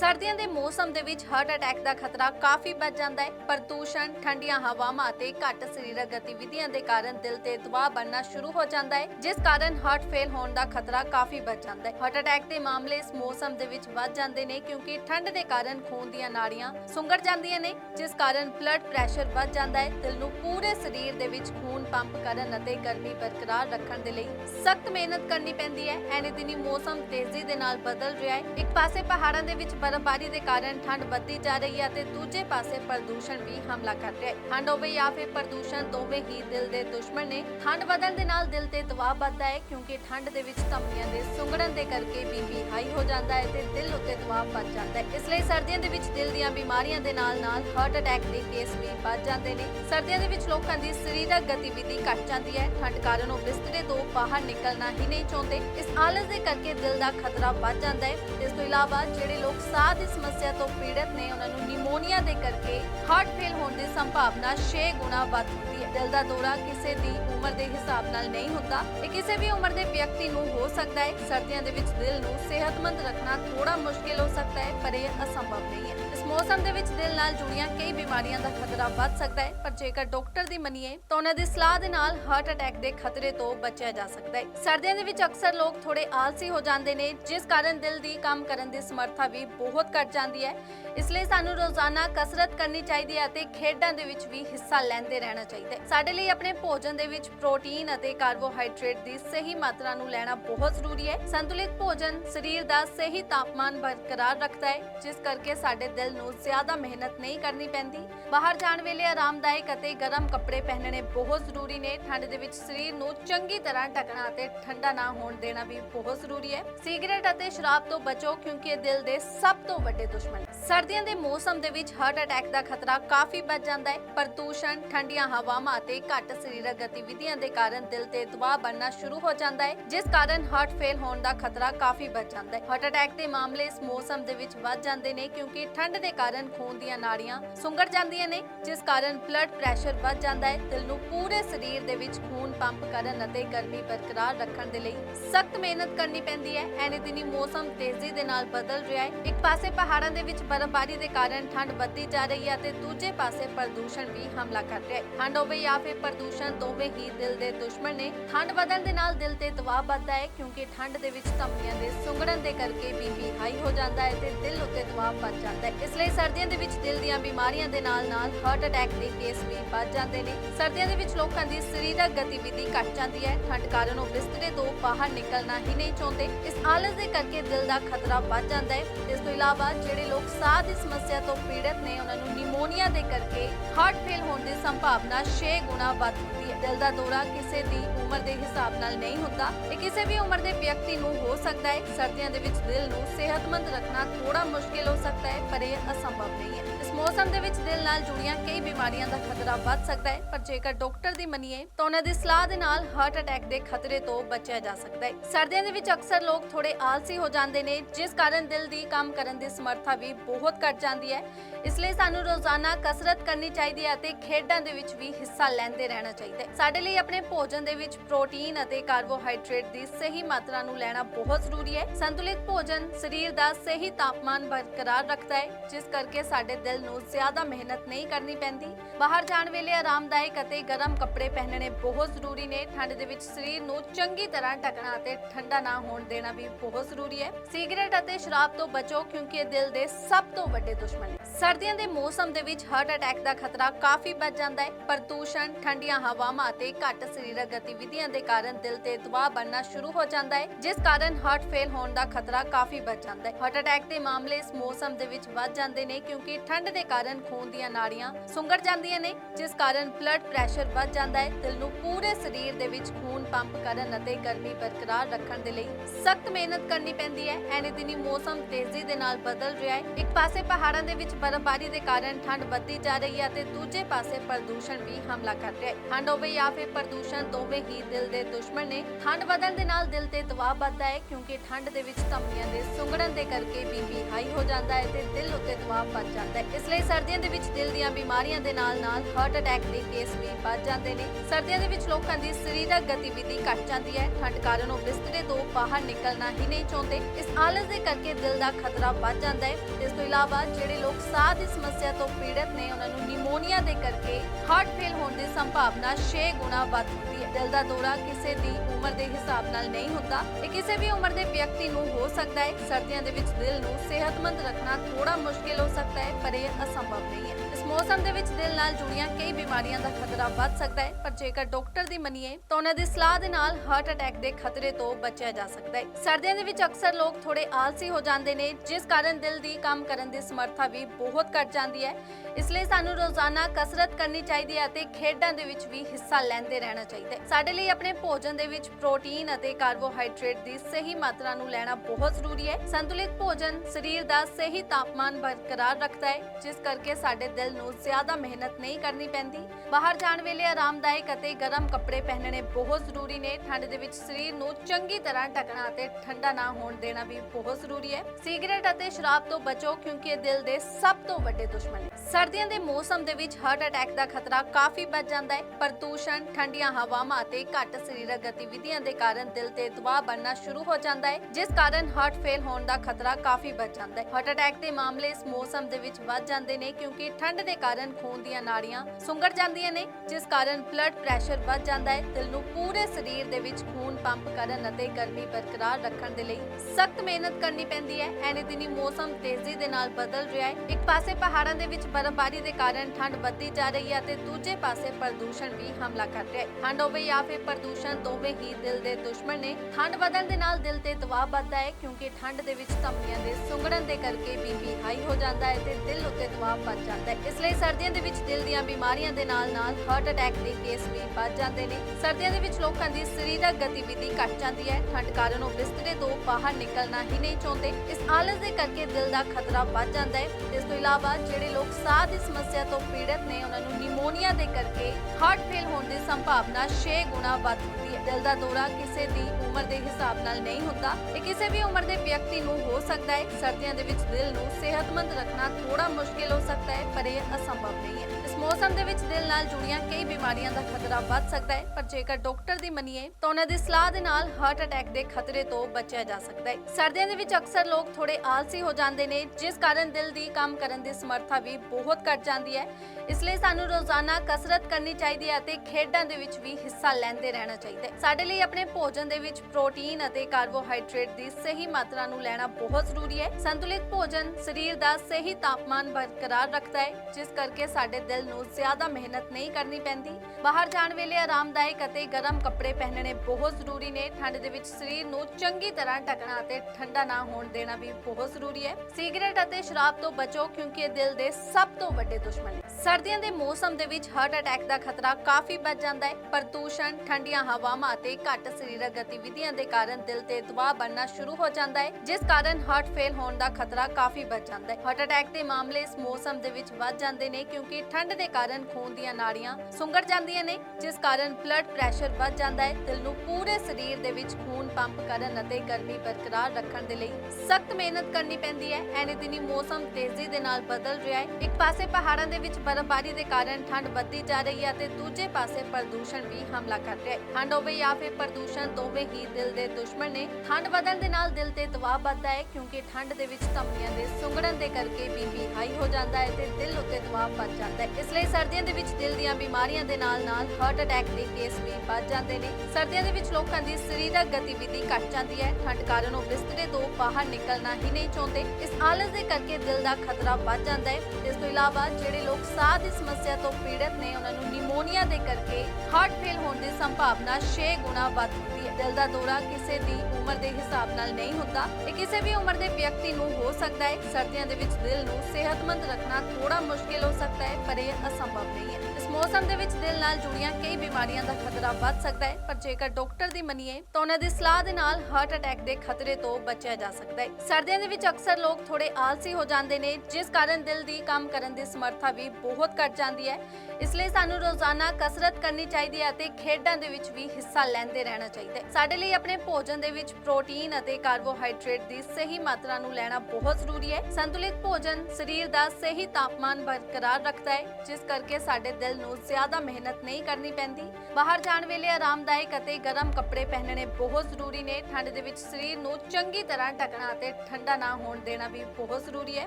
ਸਰਦੀਆਂ ਦੇ ਮੌਸਮ ਦੇ ਵਿੱਚ ਹਾਰਟ ਅਟੈਕ ਦਾ ਖਤਰਾ ਕਾਫੀ ਵੱਧ ਜਾਂਦਾ ਹੈ। ਪ੍ਰਦੂਸ਼ਣ, ਠੰਡੀਆਂ ਹਵਾਵਾਂ ਅਤੇ ਘੱਟ ਸਰੀਰਕ ਗਤੀਵਿਧੀਆਂ ਦੇ ਕਾਰਨ ਦਿਲ ਤੇ ਦਬਾਅ ਬਣਨਾ ਸ਼ੁਰੂ ਹੋ ਜਾਂਦਾ ਹੈ, ਜਿਸ ਕਾਰਨ ਹਾਰਟ ਫੇਲ ਹੋਣ ਦਾ ਖਤਰਾ ਕਾਫੀ ਵੱਧ ਜਾਂਦਾ ਹੈ। ਹਾਰਟ ਅਟੈਕ ਦੇ ਮਾਮਲੇ ਇਸ ਮੌਸਮ ਦੇ ਵਿੱਚ ਵੱਧ ਜਾਂਦੇ ਨੇ ਕਿਉਂਕਿ ਠੰਡ ਦੇ ਕਾਰਨ ਖੂਨ ਦੀਆਂ ਨਾੜੀਆਂ ਸੁੰਗੜ ਜਾਂਦੀਆਂ ਨੇ, ਜਿਸ ਕਾਰਨ ਬਲੱਡ ਪ੍ਰੈਸ਼ਰ ਵੱਧ ਜਾਂਦਾ ਹੈ। ਦਿਲ ਨੂੰ ਪੂਰੇ ਸਰੀਰ ਦੇ ਵਿੱਚ ਖੂਨ ਪੰਪ ਕਰਨ ਅਤੇ ਗਰਮੀ ਬਰਕਰਾਰ ਰੱਖਣ ਦੇ ਲਈ ਸਖਤ ਮਿਹਨਤ ਕਰਨੀ ਪੈਂਦੀ ਹੈ। ਐਨੇ ਦਿਨੀ ਮੌਸਮ ਤੇਜ਼ੀ ਦੇ ਨਾਲ ਬਦਲ ਰਿਹਾ ਹੈ। ਇੱਕ ਪਾਸੇ ਪਹਾੜਾਂ ਦੇ ਵਿੱਚ ਬਰਫ਼ਬਾਰੀ ਦੇ ਕਾਰਨ ਠੰਡ ਵੱਧਦੀ ਜਾ ਰਹੀ ਹੈ ਤੇ ਦੂਜੇ ਪਾਸੇ ਪ੍ਰਦੂਸ਼ਣ ਵੀ ਹਮਲਾ ਕਰ ਰਿਹਾ ਹੈ। ਠੰਡ ਹੋਵੇ ਜਾਂ ਫਿਰ ਪ੍ਰਦੂਸ਼ਣ, ਦੋਵੇਂ ਹੀ ਦਿਲ ਦੇ ਦੁਸ਼ਮਣ ਨੇ। ਠੰਡ ਵਧਣ ਦੇ ਨਾਲ ਦਿਲ ਤੇ ਦਬਾਅ ਵੱਧਦਾ ਹੈ ਕਿਉਂਕਿ ਠੰਡ ਦੇ ਵਿੱਚ ਧਮਨੀਆਂ ਦੇ ਸੁੰਗੜਨ ਦੇ ਕਰਕੇ ਬੀਪੀ ਹਾਈ ਹੋ ਜਾਂਦਾ ਹੈ ਤੇ ਦਿਲ ਉੱਤੇ ਦਬਾਅ ਵੱਧ ਜਾਂਦਾ ਹੈ। ਇਸ ਲਈ ਸਰਦੀਆਂ ਦੇ ਵਿੱਚ ਦਿਲ ਦੀਆਂ ਬਿਮਾਰੀਆਂ ਦੇ ਨਾਲ ਨਾਲ ਹਾਰਟ ਅਟੈਕ ਦੇ ਕੇਸ ਵੀ ਵੱਧ ਜਾਂਦੇ ਨੇ। ਸਰਦੀਆਂ ਦੇ ਵਿੱਚ ਲੋਕਾਂ ਦੀ ਸਰੀਰਕ ਗਤੀਵਿਧੀ ਘਟ ਜਾਂਦੀ ਹੈ। ਠੰਡ ਕਾਰਨ ਉਹ ਬਿਸਤਰੇ ਤੋਂ ਬਾਹਰ ਨਿਕਲਣਾ ਹੀ ਨਹੀਂ ਚਾਹੁੰਦੇ। ਇਸ ਆਲਸ ਦੇ ਕਰਕੇ ਦਿਲ ਦਾ ਖਤਰਾ ਵੱਧ ਜਾਂਦਾ ਹੈ। ਇਸ ਤੋਂ ਇਲਾਵਾ ਜਿਹੜੇ ਲੋਕ ਸਾਹ ਦੀ ਸਮੱਸਿਆ ਤੋਂ ਪੀੜਤ ਨੇ ਉਹਨਾਂ ਨੂੰ ਨਿਮੋਨੀਆ ਦੇ ਕਰਕੇ ਹਾਰਟ ਫੇਲ ਹੋਣ ਦੀ ਸੰਭਾਵਨਾ 6 ਗੁਣਾ ਵੱਧ ਹੁੰਦੀ ਹੈ। ਦਿਲ ਦਾ ਦੌਰਾ ਕਿਸੇ ਦੀ ਉਮਰ ਦੇ ਹਿਸਾਬ ਨਾਲ ਨਹੀਂ ਹੁੰਦਾ ਇਹ ਕਿਸੇ ਵੀ ਉਮਰ ਦੇ ਵਿਅਕਤੀ ਨੂੰ ਹੋ ਸਕਦਾ ਹੈ। ਸਰਦੀਆਂ ਦੇ ਵਿੱਚ ਦਿਲ ਨੂੰ ਸਿਹਤਮੰਦ ਰੱਖਣਾ ਥੋੜਾ ਮੁਸ਼ਕਿਲ ਹੋ ਸਕਦਾ ਹੈ, ਪਰ ਇਹ ਅਸੰਭਵ ਨਹੀਂ ਹੈ। ਮੌਸਮ ਦੇ ਵਿੱਚ ਦਿਲ ਨਾਲ ਜੁੜੀਆਂ ਕਈ ਬਿਮਾਰੀਆਂ ਦਾ ਖਤਰਾ ਵੱਧ ਸਕਦਾ ਹੈ, ਪਰ ਜੇਕਰ ਡਾਕਟਰ ਦੀ ਮੰਨੀਏ, ਤਾਂ ਉਹਨਾਂ ਦੀ ਸਲਾਹ ਦੇ ਨਾਲ ਹਾਰਟ ਅਟੈਕ ਦੇ ਖਤਰੇ ਤੋਂ ਬਚਿਆ ਜਾ ਸਕਦਾ ਹੈ। ਸਰਦੀਆਂ ਦੇ ਵਿੱਚ ਅਕਸਰ ਲੋਕ ਥੋੜੇ ਆਲਸੀ ਹੋ ਜਾਂਦੇ ਨੇ, ਜਿਸ ਕਾਰਨ ਦਿਲ ਦੀ ਕੰਮ ਕਰਨ ਦੀ ਸਮਰੱਥਾ ਵੀ ਬਹੁਤ ਘਟ ਜਾਂਦੀ ਹੈ। ਇਸ ਲਈ ਸਾਨੂੰ ਰੋਜ਼ਾਨਾ ਕਸਰਤ ਕਰਨੀ ਚਾਹੀਦੀ ਹੈ ਅਤੇ ਖੇਡਾਂ ਦੇ ਵਿੱਚ ਵੀ ਹਿੱਸਾ ਲੈਂਦੇ ਰਹਿਣਾ ਚਾਹੀਦਾ ਹੈ। ਸਾਡੇ ਲਈ ਆਪਣੇ ਭੋਜਨ ਦੇ ਵਿੱਚ ਪ੍ਰੋਟੀਨ ਅਤੇ ਕਾਰਬੋਹਾਈਡਰੇਟ ਦੀ ਸਹੀ ਮਾਤਰਾ ਨੂੰ ਲੈਣਾ ਬਹੁਤ ਜ਼ਰੂਰੀ ਹੈ। ਸੰਤੁਲਿਤ ਭੋਜਨ ਸਰੀਰ ਦਾ ਸਹੀ ਤਾਪਮਾਨ ਬਰਕਰਾਰ ਰੱਖਦਾ ਹੈ, ਜਿਸ ਕਰਕੇ ਸਾਡੇ ਦਿਲ ਨੂੰ ਜ਼ਿਆਦਾ ਮਿਹਨਤ ਨਹੀਂ ਕਰਨੀ ਪੈਂਦੀ ਬਾਹਰ ਜਾਣ ਵੇਲੇ ਆਰਾਮਦਾਇਕ ਅਤੇ ਗਰਮ ਕੱਪੜੇ ਪਹਿਨਣੇ ਬਹੁਤ ਜ਼ਰੂਰੀ ਨੇ ਠੰਡ ਦੇ ਵਿੱਚ ਸਰੀਰ ਨੂੰ ਚੰਗੀ ਤਰ੍ਹਾਂ ਢੱਕਣਾ ਅਤੇ ਠੰਡਾ ਨਾ ਹੋਣ ਦੇਣਾ ਵੀ ਬਹੁਤ ਜ਼ਰੂਰੀ ਹੈ ਸਿਗਰਟ ਅਤੇ ਸ਼ਰਾਬ ਤੋਂ ਬਚੋ ਕਿਉਂਕਿ ਇਹ ਦਿਲ ਦੇ ਸਭ ਤੋਂ ਵੱਡੇ ਦੁਸ਼ਮਣ ਸਰਦੀਆਂ ਦੇ ਮੌਸਮ ਦੇ ਵਿੱਚ ਹਾਰਟ ਅਟੈਕ ਦਾ ਖਤਰਾ ਕਾਫੀ ਵੱਧ ਜਾਂਦਾ ਹੈ। ਪ੍ਰਦੂਸ਼ਣ, ਠੰਡੀਆਂ ਹਵਾਵਾਂ ਅਤੇ ਘੱਟ ਸਰੀਰਕ ਗਤੀਵਿਧੀਆਂ ਦੇ ਕਾਰਨ ਦਿਲ ਤੇ ਦਬਾਅ ਬਣਨਾ ਸ਼ੁਰੂ ਹੋ ਜਾਂਦਾ ਹੈ, ਜਿਸ ਕਾਰਨ ਹਾਰਟ ਫੇਲ ਹੋਣ ਦਾ ਖਤਰਾ ਕਾਫੀ ਵੱਧ ਜਾਂਦਾ ਹੈ। ਹਾਰਟ ਅਟੈਕ ਦੇ ਮਾਮਲੇ ਇਸ ਮੌਸਮ ਦੇ ਵਿੱਚ ਵੱਧ ਜਾਂਦੇ ਨੇ ਕਿਉਂਕਿ ਠੰਡ ਦੇ ਕਾਰਨ ਖੂਨ ਦੀਆਂ ਨਾੜੀਆਂ ਸੁੰਗੜ ਜਾਂਦੀਆਂ ਨੇ, ਜਿਸ ਕਾਰਨ ਬਲੱਡ ਪ੍ਰੈਸ਼ਰ ਵੱਧ ਜਾਂਦਾ ਹੈ। ਦਿਲ ਨੂੰ ਪੂਰੇ ਸਰੀਰ ਦੇ ਵਿੱਚ ਖੂਨ ਪੰਪ ਕਰਨ ਅਤੇ ਗਰਮੀ ਬਰਕਰਾਰ ਰੱਖਣ ਦੇ ਲਈ ਸਖਤ ਮਿਹਨਤ ਕਰਨੀ ਪੈਂਦੀ ਹੈ। ਐਨੇ ਦਿਨੀ ਮੌਸਮ ਤੇਜ਼ੀ ਦੇ ਨਾਲ ਬਦਲ ਰਿਹਾ ਹੈ। ਇੱਕ ਪਾਸੇ ਪਹਾੜਾਂ ਦੇ ਵਿੱਚ ਬਰਫ਼ਬਾਰੀ ਦੇ ਕਾਰਨ ਠੰਡ ਵੱਧਦੀ ਜਾ ਰਹੀ ਹੈ ਤੇ ਦੂਜੇ ਪਾਸੇ ਪ੍ਰਦੂਸ਼ਣ ਵੀ ਹਮਲਾ ਕਰ ਰਿਹਾ ਹੈ। ਠੰਡ ਹੋਵੇ ਜਾਂ ਫਿਰ ਪ੍ਰਦੂਸ਼ਣ, ਦੋਵੇਂ ਹੀ ਦਿਲ ਦੇ ਦੁਸ਼ਮਣ ਨੇ। ਠੰਡ ਵਧਣ ਦੇ ਨਾਲ ਦਿਲ ਤੇ ਦਬਾਅ ਵੱਧਦਾ ਹੈ ਕਿਉਂਕਿ ਠੰਡ ਦੇ ਵਿੱਚ ਧਮਨੀਆਂ ਦੇ ਸੁੰਗੜਨ ਦੇ ਕਰਕੇ ਬੀਪੀ ਹਾਈ ਹੋ ਜਾਂਦਾ ਹੈ ਤੇ ਦਿਲ ਉੱਤੇ ਦਬਾਅ ਵੱਧ ਜਾਂਦਾ ਹੈ। ਇਸ ਲਈ ਸਰਦੀਆਂ ਦੇ ਵਿੱਚ ਦਿਲ ਦੀਆਂ ਬਿਮਾਰੀਆਂ ਦੇ ਨਾਲ ਨਾਲ ਹਾਰਟ ਅਟੈਕ ਦੇ ਕੇਸ ਵੀ ਵੱਧ ਜਾਂਦੇ ਨੇ। ਸਰਦੀਆਂ ਦੇ ਵਿੱਚ ਲੋਕਾਂ ਦੀ ਸਰੀਰਕ ਗਤੀਵਿਧੀ ਘਟ ਜਾਂਦੀ ਹੈ। ਠੰਡ ਕਾਰਨ ਉਹ ਬਿਸਤਰੇ ਤੋਂ ਬਾਹਰ ਨਿਕਲਣਾ ਹੀ ਨਹੀਂ ਚਾਹੁੰਦੇ। ਇਸ ਆਲਸ ਦੇ ਕਰਕੇ ਦਿਲ ਦਾ ਖਤਰਾ ਵੱਧ ਜਾਂਦਾ ਹੈ। ਇਸ ਤੋਂ ਇਲਾਵਾ ਜਿਹੜੇ ਲੋਕ ਸਾਹ ਦੀ ਸਮੱਸਿਆ ਤੋਂ ਪੀੜਤ ਨੇ ਉਹਨਾਂ ਨੂੰ ਨਿਮੋਨੀਆ ਦੇ ਕਰਕੇ ਹਾਰਟ ਫੇਲ ਹੋਣ ਦੀ ਸੰਭਾਵਨਾ 6 ਗੁਣਾ ਵੱਧ ਹੁੰਦੀ ਹੈ। ਦਿਲ ਦਾ ਦੌਰਾ ਕਿਸੇ ਦੀ ਉਮਰ ਦੇ ਹਿਸਾਬ ਨਾਲ ਨਹੀਂ ਹੁੰਦਾ, ਇਹ ਕਿਸੇ ਵੀ ਉਮਰ ਦੇ ਵਿਅਕਤੀ ਨੂੰ ਹੋ ਸਕਦਾ ਹੈ। ਸਰਦੀਆਂ ਦੇ ਵਿੱਚ ਦਿਲ ਨੂੰ ਸਿਹਤਮੰਦ ਰੱਖਣਾ ਥੋੜਾ ਮੁਸ਼ਕਿਲ ਹੋ ਸਕਦਾ ਹੈ, ਪਰ ਇਹ ਅਸੰਭਵ ਨਹੀਂ ਹੈ। ਮੌਸਮ ਦੇ ਵਿੱਚ ਦਿਲ ਨਾਲ ਜੁੜੀਆਂ ਕਈ ਬਿਮਾਰੀਆਂ ਦਾ ਖਤਰਾ ਵੱਧ ਸਕਦਾ ਹੈ, ਪਰ ਜੇਕਰ ਡਾਕਟਰ ਦੀ ਮੰਨੀਏ, ਤਾਂ ਉਹਨਾਂ ਦੀ ਸਲਾਹ ਦੇ ਨਾਲ ਹਾਰਟ ਅਟੈਕ ਦੇ ਖਤਰੇ ਤੋਂ ਬਚਿਆ ਜਾ ਸਕਦਾ ਹੈ। ਸਰਦੀਆਂ ਦੇ ਵਿੱਚ ਅਕਸਰ ਲੋਕ ਥੋੜੇ ਆਲਸੀ ਹੋ ਜਾਂਦੇ ਨੇ, ਜਿਸ ਕਾਰਨ ਦਿਲ ਦੀ ਕੰਮ ਕਰਨ ਦੀ ਸਮਰੱਥਾ ਵੀ ਬਹੁਤ ਘਟ ਜਾਂਦੀ ਹੈ। ਇਸ ਲਈ ਸਾਨੂੰ ਰੋਜ਼ਾਨਾ ਕਸਰਤ ਕਰਨੀ ਚਾਹੀਦੀ ਹੈ ਅਤੇ ਖੇਡਾਂ ਦੇ ਵਿੱਚ ਵੀ ਹਿੱਸਾ ਲੈਂਦੇ ਰਹਿਣਾ ਚਾਹੀਦਾ ਹੈ। ਸਾਡੇ ਲਈ ਆਪਣੇ ਭੋਜਨ ਦੇ ਵਿੱਚ ਪ੍ਰੋਟੀਨ ਅਤੇ ਕਾਰਬੋਹਾਈਡਰੇਟ ਦੀ ਸਹੀ ਮਾਤਰਾ ਨੂੰ ਲੈਣਾ ਬਹੁਤ ਜ਼ਰੂਰੀ ਹੈ। ਸੰਤੁਲਿਤ ਭੋਜਨ ਸਰੀਰ ਦਾ ਸਹੀ ਤਾਪਮਾਨ ਬਰਕਰਾਰ ਰੱਖਦਾ ਹੈ, ਜਿਸ ਕਰਕੇ ਸਾਡੇ ਦਿਲ ਨੂੰ ਜ਼ਿਆਦਾ ਮਿਹਨਤ ਨਹੀਂ ਕਰਨੀ ਪੈਂਦੀ। ਬਾਹਰ ਜਾਣ ਵੇਲੇ ਆਰਾਮਦਾਇਕ ਅਤੇ ਗਰਮ ਕੱਪੜੇ ਪਹਿਨਣੇ ਬਹੁਤ ਜ਼ਰੂਰੀ ਨੇ। ਠੰਡ ਦੇ ਵਿੱਚ ਸਰੀਰ ਨੂੰ ਚੰਗੀ ਤਰ੍ਹਾਂ ਢਕਣਾ ਅਤੇ ਠੰਡਾ ਨਾ ਹੋਣ ਦੇਣਾ ਵੀ ਬਹੁਤ ਜ਼ਰੂਰੀ ਹੈ। ਸਿਗਰਟ ਅਤੇ ਸ਼ਰਾਬ ਤੋਂ ਬਚੋ ਕਿਉਂਕਿ ਇਹ ਦਿਲ ਦੇ ਸਭ ਤੋਂ ਵੱਡੇ ਦੁਸ਼ਮਣ ਨੇ। ਸਰਦੀਆਂ ਦੇ ਮੌਸਮ ਦੇ ਵਿੱਚ ਹਾਰਟ ਅਟੈਕ ਦਾ ਖਤਰਾ ਕਾਫੀ ਵੱਧ ਜਾਂਦਾ ਹੈ। ਪ੍ਰਦੂਸ਼ਣ, ਠੰਡੀਆਂ ਹਵਾਵਾਂ ਅਤੇ ਘੱਟ ਸਰੀਰਕ ਗਤੀਵਿਧੀਆਂ ਦੇ ਕਾਰਨ ਦਿਲ ਤੇ ਦਬਾਅ ਬਣਨਾ ਸ਼ੁਰੂ ਹੋ ਜਾਂਦਾ ਹੈ, ਜਿਸ ਕਾਰਨ ਹਾਰਟ ਫੇਲ ਹੋਣ ਦਾ ਖਤਰਾ ਕਾਫੀ ਵੱਧ ਜਾਂਦਾ ਹੈ। ਹਾਰਟ ਅਟੈਕ ਦੇ ਮਾਮਲੇ ਇਸ ਮੌਸਮ ਦੇ ਵਿੱਚ ਵੱਧ ਜਾਂਦੇ ਨੇ ਕਿਉਂਕਿ ਠੰਡ ਦੇ ਕਾਰਨ ਖੂਨ ਦੀਆਂ ਨਾੜੀਆਂ ਸੁੰਗੜ ਜਾਂਦੀਆਂ ਨੇ, ਜਿਸ ਕਾਰਨ ਬਲੱਡ ਪ੍ਰੈਸ਼ਰ ਵੱਧ ਜਾਂਦਾ ਹੈ। ਦਿਲ ਨੂੰ ਪੂਰੇ ਸਰੀਰ ਦੇ ਵਿੱਚ ਖੂਨ ਪੰਪ ਕਰਨ ਅਤੇ ਗਰਮੀ ਬਰਕਰਾਰ ਰੱਖਣ ਦੇ ਲਈ ਸਖਤ ਮਿਹਨਤ ਕਰਨੀ ਪੈਂਦੀ ਹੈ। ਐਨੇ ਦਿਨੀ ਮੌਸਮ ਤੇਜ਼ੀ ਦੇ ਨਾਲ ਬਦਲ ਰਿਹਾ ਹੈ। ਇੱਕ ਪਾਸੇ ਪਹਾੜਾਂ ਦੇ ਵਿੱਚ ਬਰਫ਼ਬਾਰੀ ਦੇ ਕਾਰਨ ਠੰਡ ਵੱਧਦੀ ਜਾ ਰਹੀ ਹੈ ਤੇ ਦੂਜੇ ਪਾਸੇ ਪ੍ਰਦੂਸ਼ਣ ਵੀ ਹਮਲਾ ਕਰ ਰਿਹਾ ਹੈ। ਠੰਡ ਹੋਵੇ ਜਾਂ ਫਿਰ ਪ੍ਰਦੂਸ਼ਣ, ਦੋਵੇਂ ਹੀ ਦਿਲ ਦੇ ਦੁਸ਼ਮਣ ਨੇ। ਠੰਡ ਵਧਣ ਦੇ ਨਾਲ ਦਿਲ ਤੇ ਦਬਾਅ ਵੱਧਦਾ ਹੈ ਕਿਉਂਕਿ ਠੰਡ ਦੇ ਵਿੱਚ ਧਮਨੀਆਂ ਦੇ ਸੁੰਗੜਨ ਦੇ ਕਰਕੇ ਬੀਪੀ ਹਾਈ ਹੋ ਜਾਂਦਾ ਹੈ ਤੇ ਦਿਲ ਉੱਤੇ ਦਬਾਅ ਵੱਧ ਜਾਂਦਾ ਹੈ। ਇਸ ਲਈ ਸਰਦੀਆਂ ਦੇ ਵਿੱਚ ਦਿਲ ਦੀਆਂ ਬਿਮਾਰੀਆਂ ਦੇ ਨਾਲ-ਨਾਲ ਹਾਰਟ ਅਟੈਕ ਦੇ ਕੇਸ ਵੀ ਵੱਧ ਜਾਂਦੇ ਨੇ। ਸਰਦੀਆਂ ਦੇ ਵਿੱਚ ਲੋਕਾਂ ਦੀ ਸਰੀਰਕ ਗਤੀਵਿਧੀ ਘਟ ਜਾਂਦੀ ਹੈ। ਠੰਡ ਕਾਰਨ ਉਹ ਬਿਸਤਰੇ ਤੋਂ ਬਾਹਰ ਨਿਕਲਣਾ ਹੀ ਨਹੀਂ ਚਾਹੁੰਦੇ। ਇਸ ਆਲਸ ਦੇ ਕਰਕੇ ਦਿਲ ਦਾ ਖਤਰਾ ਵੱਧ ਜਾਂਦਾ ਹੈ। ਇਸ ਤੋਂ ਇਲਾਵਾ ਜਿਹੜੇ ਲੋਕ ਸਾਹ ਦੀ ਸਮੱਸਿਆ ਤੋਂ ਪੀੜਤ ਨੇ ਉਹਨਾਂ ਨੂੰ ਨਿਮੋਨੀਆ ਦੇ ਕਰਕੇ ਹਾਰਟ ਫੇਲ ਹੋਣ ਦੀ ਸੰਭਾਵਨਾ 6 ਗੁਣਾ ਵੱਧ ਹੁੰਦੀ ਹੈ। ਦਿਲ ਦਾ ਦੌਰਾ ਕਿਸੇ ਦੀ ਉਮਰ ਦੇ ਹਿਸਾਬ ਨਾਲ ਨਹੀਂ ਹੁੰਦਾ ਇਹ ਕਿਸੇ ਵੀ ਉਮਰ ਦੇ ਵਿਅਕਤੀ ਨੂੰ ਹੋ ਸਕਦਾ ਹੈ ਸਰਦੀਆਂ ਦੇ ਵਿੱਚ ਦਿਲ ਨੂੰ ਸਿਹਤਮੰਦ ਰੱਖਣਾ ਥੋੜਾ ਮੁਸ਼ਕਿਲ ਹੋ ਸਕਦਾ ਹੈ, ਪਰ ਇਹ ਅਸੰਭਵ ਨਹੀਂ ਹੈ। ਇਸ ਮੌਸਮ ਦੇ ਵਿੱਚ ਦਿਲ ਨਾਲ ਜੁੜੀਆਂ ਕਈ ਬਿਮਾਰੀਆਂ ਦਾ ਖਤਰਾ ਵੱਧ ਸਕਦਾ ਹੈ, ਪਰ ਜੇਕਰ ਡਾਕਟਰ ਦੀ ਮੰਨੀਏ ਤਾਂ ਉਹਨਾਂ ਦੀ ਸਲਾਹ ਦੇ ਨਾਲ ਹਾਰਟ ਅਟੈਕ ਦੇ ਖਤਰੇ ਤੋਂ ਬਚਿਆ ਜਾ ਸਕਦਾ ਹੈ। ਸਰਦੀਆਂ ਦੇ ਵਿੱਚ ਅਕਸਰ ਲੋਕ ਥੋੜੇ ਆਲਸੀ ਹੋ ਜਾਂਦੇ ਨੇ, ਜਿਸ ਕਾਰਨ ਦਿਲ ਦੀ ਕੰਮ ਕਰਨ ਦੀ ਸਮਰੱਥਾ ਵੀ ਬਹੁਤ ਘਟ ਜਾਂਦੀ ਹੈ। ਇਸ ਲਈ ਸਾਨੂੰ ਰੋਜ਼ਾਨਾ ਕਸਰਤ ਕਰਨੀ ਚਾਹੀਦੀ ਹੈ ਅਤੇ ਖੇਡਾਂ ਦੇ ਵਿੱਚ ਵੀ ਹਿੱਸਾ ਲੈਂਦੇ ਰਹਿਣਾ ਚਾਹੀਦਾ ਹੈ। ਸਾਡੇ ਲਈ ਆਪਣੇ ਭੋਜਨ ਦੇ ਵਿੱਚ ਪ੍ਰੋਟੀਨ ਅਤੇ ਕਾਰਬੋਹਾਈਡਰੇਟ ਦੀ ਸਹੀ ਮਾਤਰਾ ਨੂੰ ਲੈਣਾ ਬਹੁਤ ਜ਼ਰੂਰੀ ਹੈ। ਸੰਤੁਲਿਤ ਭੋਜਨ ਸਰੀਰ ਦਾ ਸਹੀ ਤਾਪਮਾਨ ਬਰਕਰਾਰ ਰੱਖਦਾ ਹੈ, ਜਿਸ ਕਰਕੇ ਸਾਡੇ ਦਿਲ ਨੂੰ ਜ਼ਿਆਦਾ ਮਿਹਨਤ ਨਹੀਂ ਕਰਨੀ ਪੈਂਦੀ। ਬਾਹਰ ਜਾਣ ਵੇਲੇ ਆਰਾਮਦਾਇਕ ਅਤੇ ਗਰਮ ਕੱਪੜੇ ਪਹਿਨਣੇ ਬਹੁਤ ਜ਼ਰੂਰੀ ਨੇ। ਠੰਡ ਦੇ ਵਿੱਚ ਸਰੀਰ ਨੂੰ ਚੰਗੀ ਤਰ੍ਹਾਂ ਢਕਣਾ ਅਤੇ ਠੰਡਾ ਨਾ ਹੋਣ ਦੇਣਾ ਵੀ ਬਹੁਤ ਜ਼ਰੂਰੀ ਹੈ। ਸਿਗਰਟ ਅਤੇ ਸ਼ਰਾਬ ਤੋਂ ਬਚੋ, ਕਿਉਂਕਿ ਇਹ ਦਿਲ ਦੇ ਸਭ ਤੋਂ ਵੱਡੇ ਦੁਸ਼ਮਣ ਨੇ। ਸਰਦੀਆਂ ਦੇ ਮੌਸਮ ਦੇ ਵਿੱਚ ਹਾਰਟ ਅਟੈਕ ਦਾ ਖਤਰਾ ਕਾਫੀ ਵੱਧ ਜਾਂਦਾ ਹੈ। ਪ੍ਰਦੂਸ਼ਣ, ਠੰਡੀਆਂ ਹਵਾਵਾਂ ਅਤੇ ਘੱਟ ਸਰੀਰਕ ਗਤੀਵਿਧੀਆਂ ਦੇ ਕਾਰਨ ਦਿਲ ਤੇ ਦਬਾਅ ਬਣਨਾ ਸ਼ੁਰੂ ਹੋ ਜਾਂਦਾ ਹੈ, ਜਿਸ ਕਾਰਨ ਹਾਰਟ ਫੇਲ ਹੋਣ ਦਾ ਖਤਰਾ ਕਾਫੀ ਵੱਧ ਜਾਂਦਾ ਹੈ। ਹਾਰਟ ਅਟੈਕ ਦੇ ਮਾਮਲੇ ਇਸ ਮੌਸਮ ਦੇ ਵਿੱਚ ਵੱਧ ਜਾਂਦੇ ਨੇ ਕਿਉਂਕਿ ਠੰਡ ਦੇ ਕਾਰਨ ਖੂਨ ਦੀਆਂ ਨਾੜੀਆਂ ਸੁੰਗੜ ਜਾਂਦੀਆਂ ਨੇ, ਜਿਸ ਕਾਰਨ ਬਲੱਡ ਪ੍ਰੈਸ਼ਰ ਵੱਧ ਜਾਂਦਾ ਹੈ। ਦਿਲ ਨੂੰ ਪੂਰੇ ਸਰੀਰ ਦੇ ਵਿੱਚ ਖੂਨ ਪੰਪ ਕਰਨ ਅਤੇ ਗਰਮੀ ਬਰਕਰਾਰ ਰੱਖਣ ਦੇ ਲਈ ਸਖਤ ਮਿਹਨਤ ਕਰਨੀ ਪੈਂਦੀ ਹੈ। ਐਨੇ ਦਿਨੀ ਮੌਸਮ ਤੇਜ਼ੀ ਦੇ ਨਾਲ ਬਦਲ ਰਿਹਾ ਹੈ। ਇੱਕ ਪਾਸੇ ਪਹਾੜਾਂ ਦੇ ਵਿੱਚ ਬਰਫ਼ਬਾਰੀ ਦੇ ਕਾਰਨ ਠੰਡ ਵੱਧਦੀ ਜਾ ਰਹੀ ਹੈ ਤੇ ਦੂਜੇ ਪਾਸੇ ਪ੍ਰਦੂਸ਼ਣ ਵੀ ਹਮਲਾ ਕਰ ਰਿਹਾ ਹੈ। ਠੰਡ ਹੋਵੇ ਜਾਂ ਫਿਰ ਪ੍ਰਦੂਸ਼ਣ ਦੋਵੇਂ ਹੀ ਦਿਲ ਦੇ ਦੁਸ਼ਮਣ ਨੇ। ਠੰਡ ਵਧਣ ਦੇ ਨਾਲ ਦਿਲ ਤੇ ਦਬਾਅ ਵੱਧਦਾ ਹੈ ਕਿਉਂਕਿ ਠੰਡ ਦੇ ਵਿੱਚ ਧਮਨੀਆਂ ਦੇ ਸੁੰਗੜਨ ਦੇ ਕਰਕੇ ਬੀਪੀ ਹਾਈ ਹੋ ਜਾਂਦਾ ਹੈ ਤੇ ਦਿਲ ਉੱਤੇ ਦਬਾਅ ਵੱਧ ਜਾਂਦਾ ਹੈ। ਇਸ ਲਈ ਸਰਦੀਆਂ ਦੇ ਵਿੱਚ ਦਿਲ ਦੀਆਂ ਬਿਮਾਰੀਆਂ ਦੇ ਨਾਲ-ਨਾਲ ਹਾਰਟ ਅਟੈਕ ਦੇ ਕੇਸ ਵੀ ਵੱਧ ਜਾਂਦੇ ਨੇ। ਸਰਦੀਆਂ ਦੇ ਵਿੱਚ ਲੋਕਾਂ ਦੀ ਸਰੀਰਕ ਗਤੀਵਿਧੀ ਘਟ ਜਾਂਦੀ ਹੈ। ਠੰਡ ਕਾਰਨ ਉਹ ਬਿਸਤਰੇ ਤੋਂ ਬਾਹਰ ਨਿਕਲਣਾ ਹੀ ਨਹੀਂ ਚਾਹੁੰਦੇ। ਇਸ ਆਲਸ ਦੇ ਕਰਕੇ ਦਿਲ ਦਾ ਖਤਰਾ ਵੱਧ ਜਾਂਦਾ ਹੈ। ਇਸ ਤੋਂ ਇਲਾਵਾ ਜਿਹੜੇ ਲੋਕ ਸਾਹ ਦੀ ਸਮੱਸਿਆ ਤੋਂ ਪੀੜਤ ਨੇ, ਉਹਨਾਂ ਨੂੰ ਨਿਮੋਨੀਆ ਦੇ ਕਰਕੇ ਹਾਰਟ ਫੇਲ ਹੋਣ ਦੀ ਸੰਭਾਵਨਾ 6 ਗੁਣਾ ਵੱਧ ਹੁੰਦੀ ਹੈ। ਦਿਲ ਦਾ ਦੌਰਾ ਕਿਸੇ ਦੀ ਉਮਰ ਦੇ ਹਿਸਾਬ ਨਾਲ ਨਹੀਂ ਹੁੰਦਾ, ਇਹ ਕਿਸੇ ਵੀ ਉਮਰ ਦੇ ਵਿਅਕਤੀ ਨੂੰ ਹੋ ਸਕਦਾ ਹੈ। ਸਰਦੀਆਂ ਦੇ ਵਿੱਚ ਦਿਲ ਨੂੰ ਸਿਹਤਮੰਦ ਰੱਖਣਾ ਥੋੜਾ ਮੁਸ਼ਕਿਲ ਹੋ ਸਕਦਾ ਹੈ, ਪਰ ਇਹ ਅਸੰਭਵ ਨਹੀਂ ਹੈ। ਇਸ ਮੌਸਮ ਦੇ ਵਿੱਚ ਦਿਲ ਨਾਲ ਜੁੜੀਆਂ ਕਈ ਬਿਮਾਰੀਆਂ ਦਾ ਖਤਰਾ ਵੱਧ ਸਕਦਾ ਹੈ, ਪਰ ਜੇਕਰ ਡਾਕਟਰ ਦੀ ਮੰਨੀਏ, ਤਾਂ ਉਹਨਾਂ ਦੀ ਸਲਾਹ ਦੇ ਨਾਲ ਹਾਰਟ ਅਟੈਕ ਦੇ ਖਤਰੇ ਤੋਂ ਬਚਿਆ ਜਾ ਸਕਦਾ ਹੈ। ਸਰਦੀਆਂ ਦੇ ਵਿੱਚ ਅਕਸਰ ਲੋਕ ਥੋੜੇ ਆਲਸੀ ਹੋ ਜਾਂਦੇ ਨੇ, ਜਿਸ ਕਾਰਨ ਦਿਲ ਦੀ ਕੰਮ ਕਰਨ ਦੀ ਸਮਰੱਥਾ ਵੀ ਬਹੁਤ ਘਟ ਜਾਂਦੀ ਹੈ। ਇਸ ਲਈ ਸਾਨੂੰ ਰੋਜ਼ਾਨਾ ਕਸਰਤ ਕਰਨੀ ਚਾਹੀਦੀ ਹੈ ਅਤੇ ਖੇਡਾਂ ਦੇ ਵਿੱਚ ਵੀ ਹਿੱਸਾ ਲੈਂਦੇ ਰਹਿਣਾ ਚਾਹੀਦਾ ਹੈ। ਸਾਡੇ ਲਈ ਆਪਣੇ ਭੋਜਨ ਦੇ ਵਿੱਚ ਪ੍ਰੋਟੀਨ ਅਤੇ ਕਾਰਬੋਹਾਈਡਰੇਟ ਦੀ ਸਹੀ ਮਾਤਰਾ ਨੂੰ ਲੈਣਾ ਬਹੁਤ ਜ਼ਰੂਰੀ ਹੈ। ਸੰਤੁਲਿਤ ਭੋਜਨ ਸਰੀਰ ਦਾ ਸਹੀ ਤਾਪਮਾਨ ਬਰਕਰਾਰ ਰੱਖਦਾ ਹੈ, ਜਿਸ ਕਰਕੇ ਸਾਡੇ ਦਿਲ ਨੂੰ ਜ਼ਿਆਦਾ ਮਿਹਨਤ ਨਹੀਂ ਕਰਨੀ ਪੈਂਦੀ। ਬਾਹਰ ਜਾਣ ਵੇਲੇ ਆਰਾਮਦਾਇਕ ਅਤੇ ਗਰਮ ਕੱਪੜੇ ਪਹਿਨਣੇ ਬਹੁਤ ਜ਼ਰੂਰੀ ਨੇ। ਠੰਡ ਦੇ ਵਿੱਚ ਸਰੀਰ ਨੂੰ ਚੰਗੀ ਤਰ੍ਹਾਂ ਢਕਣਾ ਅਤੇ ਠੰਡਾ ਨਾ ਹੋਣ ਦੇਣਾ ਵੀ ਬਹੁਤ ਜ਼ਰੂਰੀ ਹੈ। ਸਿਗਰਟ ਅਤੇ ਸ਼ਰਾਬ ਤੋਂ ਬਚੋ, ਕਿਉਂਕਿ ਇਹ ਦਿਲ ਦੇ ਸਭ ਤੋਂ ਵੱਡੇ ਦੁਸ਼ਮਣ ਨੇ। ਸਰਦੀਆਂ ਦੇ ਮੌਸਮ ਦੇ ਵਿੱਚ ਹਾਰਟ ਅਟੈਕ ਦਾ ਖਤਰਾ ਕਾਫੀ ਵੱਧ ਜਾਂਦਾ ਹੈ। ਪ੍ਰਦੂਸ਼ਣ, ਠੰਡੀਆਂ ਹਵਾਵਾਂ ਅਤੇ ਘੱਟ ਸਰੀਰਕ ਗਤੀਵਿਧੀਆਂ ਦੇ ਕਾਰਨ ਦਿਲ ਤੇ ਦਬਾਅ ਬਣਨਾ ਸ਼ੁਰੂ ਹੋ ਜਾਂਦਾ ਹੈ, ਜਿਸ ਕਾਰਨ ਹਾਰਟ ਫੇਲ ਹੋਣ ਦਾ ਖਤਰਾ ਕਾਫੀ ਵੱਧ ਜਾਂਦਾ ਹੈ। ਹਾਰਟ ਅਟੈਕ ਦੇ ਮਾਮਲੇ ਇਸ ਮੌਸਮ ਦੇ ਵਿੱਚ ਵੱਧ ਜਾਂਦੇ ਨੇ ਕਿਉਂਕਿ ਠੰਡ ਦੇ ਕਾਰਨ ਖੂਨ ਦੀਆਂ ਨਾੜੀਆਂ ਸੁੰਗੜ ਜਾਂਦੀਆਂ ਨੇ, ਜਿਸ ਕਾਰਨ ਬਲੱਡ ਪ੍ਰੈਸ਼ਰ ਵੱਧ ਜਾਂਦਾ ਹੈ। ਦਿਲ ਨੂੰ ਪੂਰੇ ਸਰੀਰ ਦੇ ਵਿੱਚ ਖੂਨ ਪੰਪ ਕਰਨ ਅਤੇ ਗਰਮੀ ਬਰਕਰਾਰ ਰੱਖਣ ਦੇ ਲਈ ਸਖਤ ਮਿਹਨਤ ਕਰਨੀ ਪੈਂਦੀ ਹੈ। ਐਨੇ ਦਿਨੀ ਮੌਸਮ ਤੇਜ਼ੀ ਦੇ ਨਾਲ ਬਦਲ ਰਿਹਾ ਹੈ। ਇੱਕ ਪਾਸੇ ਪਹਾੜਾਂ ਦੇ ਵਿੱਚ ਬਰਫ਼ਬਾਰੀ ਦੇ ਕਾਰਨ ਠੰਡ ਵੱਧਦੀ ਜਾ ਰਹੀ ਹੈ ਤੇ ਦੂਜੇ ਪਾਸੇ ਪ੍ਰਦੂਸ਼ਣ ਵੀ ਹਮਲਾ ਕਰ ਰਿਹਾ ਹੈ। ਠੰਡ ਹੋਵੇ ਜਾਂ ਫਿਰ ਪ੍ਰਦੂਸ਼ਣ, ਦੋਵੇਂ ਹੀ ਦਿਲ ਦੇ ਦੁਸ਼ਮਣ ਨੇ। ਠੰਡ ਵਧਣ ਦੇ ਨਾਲ ਦਿਲ ਤੇ ਦਬਾਅ ਵੱਧਦਾ ਹੈ ਕਿਉਂਕਿ ਠੰਡ ਦੇ ਵਿੱਚ ਧਮਨੀਆਂ ਦੇ ਸੁੰਗੜਨ ਦੇ ਕਰਕੇ ਬੀਪੀ ਹਾਈ ਹੋ ਜਾਂਦਾ ਹੈ ਤੇ ਦਿਲ ਉੱਤੇ ਦਬਾਅ ਵੱਧ ਜਾਂਦਾ ਹੈ। ਇਸ ਲਈ ਸਰਦੀਆਂ ਦੇ ਵਿੱਚ ਦਿਲ ਦੀਆਂ ਬਿਮਾਰੀਆਂ ਦੇ ਨਾਲ-ਨਾਲ ਹਾਰਟ ਅਟੈਕ ਦੇ ਕੇਸ ਵੀ ਵੱਧ ਜਾਂਦੇ ਨੇ। ਸਰਦੀਆਂ ਦੇ ਵਿੱਚ ਲੋਕਾਂ ਦੀ ਸਰੀਰਕ ਗਤੀਵਿਧੀ ਘਟ ਜਾਂਦੀ ਹੈ। ਠੰਡ ਕਾਰਨ ਉਹ ਬਿਸਤਰੇ ਤੋਂ ਬਾਹਰ ਨਿਕਲਣਾ ਹੀ ਨਹੀਂ ਚਾਹੁੰਦੇ। ਇਸ ਆਲਸ ਦੇ ਕਰਕੇ ਦਿਲ ਦਾ ਖਤਰਾ ਵੱਧ ਜਾਂਦਾ ਹੈ। ਤੋਂ ਇਲਾਵਾ ਜਿਹੜੇ ਲੋਕ ਸਾਹ ਦੀ ਸਮੱਸਿਆ ਤੋਂ ਪੀੜਤ ਨੇ, ਉਹਨਾਂ ਨੂੰ ਨਿਮੋਨੀਆ ਦੇ ਕਰਕੇ ਹਾਰਟ ਫੇਲ ਹੋਣ ਦੀ ਸੰਭਾਵਨਾ 6 ਗੁਣਾ ਵੱਧ ਹੈ। ਦਿਲ ਦਾ ਦੌਰਾ ਕਿਸੇ ਦੀ ਉਮਰ ਦੇ ਹਿਸਾਬ ਨਾਲ ਨਹੀਂ ਹੁੰਦਾ। ਇਹ ਕਿਸੇ ਵੀ ਉਮਰ ਦੇ ਵਿਅਕਤੀ ਨੂੰ ਹੋ ਸਕਦਾ ਹੈ। ਸਰਦੀਆਂ ਦੇ ਵਿੱਚ ਦਿਲ ਨੂੰ ਸਿਹਤਮੰਦ ਰੱਖਣਾ ਥੋੜਾ ਮੁਸ਼ਕਿਲ ਹੋ ਸਕਦਾ ਹੈ, ਪਰ ਇਹ ਅਸੰਭਵ ਨਹੀਂ ਹੈ। ਇਸ ਮੌਸਮ ਦੇ ਵਿੱਚ ਦਿਲ ਨਾਲ ਜੁੜੀਆਂ ਕਈ ਬਿਮਾਰੀਆਂ ਦਾ ਖਤਰਾ ਵੱਧ ਸਕਦਾ ਹੈ, ਪਰ ਜੇਕਰ ਡਾਕਟਰ ਦੀ ਮੰਨੀਏ, ਤਾਂ ਉਹਨਾਂ ਦੀ ਸਲਾਹ ਦੇ ਨਾਲ ਹਾਰਟ ਅਟੈਕ ਦੇ ਖਤਰੇ ਤੋਂ ਬਚਿਆ ਜਾ ਸਕਦਾ ਹੈ। ਸਰਦੀਆਂ ਦੇ ਵਿੱਚ ਅਕਸਰ ਲੋਕ ਥੋੜੇ ਆਲਸੀ ਹੋ ਜਾਂਦੇ ਨੇ, ਜਿਸ ਕਾਰਨ ਦਿਲ ਦੀ ਕੰਮ ਕੰਮ ਕਰਨ ਦੀ ਸਮਰੱਥਾ ਵੀ ਬਹੁਤ ਘਟ ਜਾਂਦੀ ਹੈ। ਇਸ ਲਈ ਸਾਨੂੰ ਰੋਜ਼ਾਨਾ ਕਸਰਤ ਕਰਨੀ ਚਾਹੀਦੀ ਹੈ ਅਤੇ ਖੇਡਾਂ ਦੇ ਵਿੱਚ ਵੀ ਹਿੱਸਾ ਲੈਂਦੇ ਰਹਿਣਾ ਚਾਹੀਦਾ ਹੈ। ਸਾਡੇ ਲਈ ਆਪਣੇ ਭੋਜਨ ਦੇ ਵਿੱਚ ਪ੍ਰੋਟੀਨ ਅਤੇ ਕਾਰਬੋਹਾਈਡਰੇਟ ਦੀ ਸਹੀ ਮਾਤਰਾ ਨੂੰ ਲੈਣਾ ਬਹੁਤ ਜ਼ਰੂਰੀ ਹੈ। ਸੰਤੁਲਿਤ ਭੋਜਨ ਸਰੀਰ ਦਾ ਸਹੀ ਤਾਪਮਾਨ ਬਰਕਰਾਰ ਰੱਖਦਾ ਹੈ, ਜਿਸ ਕਰਕੇ ਸਾਡੇ ਦਿਲ ਨੂੰ ਜ਼ਿਆਦਾ ਮਿਹਨਤ ਨਹੀਂ ਕਰਨੀ ਪੈਂਦੀ। ਬਾਹਰ ਜਾਣ ਵੇਲੇ ਆਰਾਮਦਾਇਕ ਅਤੇ ਗਰਮ ਕੱਪੜੇ ਪਹਿਨਣੇ ਬਹੁਤ ਜ਼ਰੂਰੀ ਨੇ। ਠੰਡ ਦੇ ਵਿੱਚ ਸਰੀਰ ਨੂੰ ਚੰਗੀ ਤਰ੍ਹਾਂ ਢੱਕਣਾ ਅਤੇ ਠੰਡਾ ਨਾ ਹੋਣ ਦੇਣਾ ਵੀ ਬਹੁਤ ਜ਼ਰੂਰੀ ਹੈ।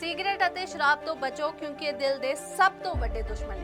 ਸਿਗਰਟ ਅਤੇ ਸ਼ਰਾਬ ਤੋਂ ਬਚੋ ਕਿਉਂਕਿ ਇਹ ਦਿਲ ਦੇ ਸਭ ਤੋਂ ਵੱਡੇ ਦੁਸ਼ਮਣ ਨੇ।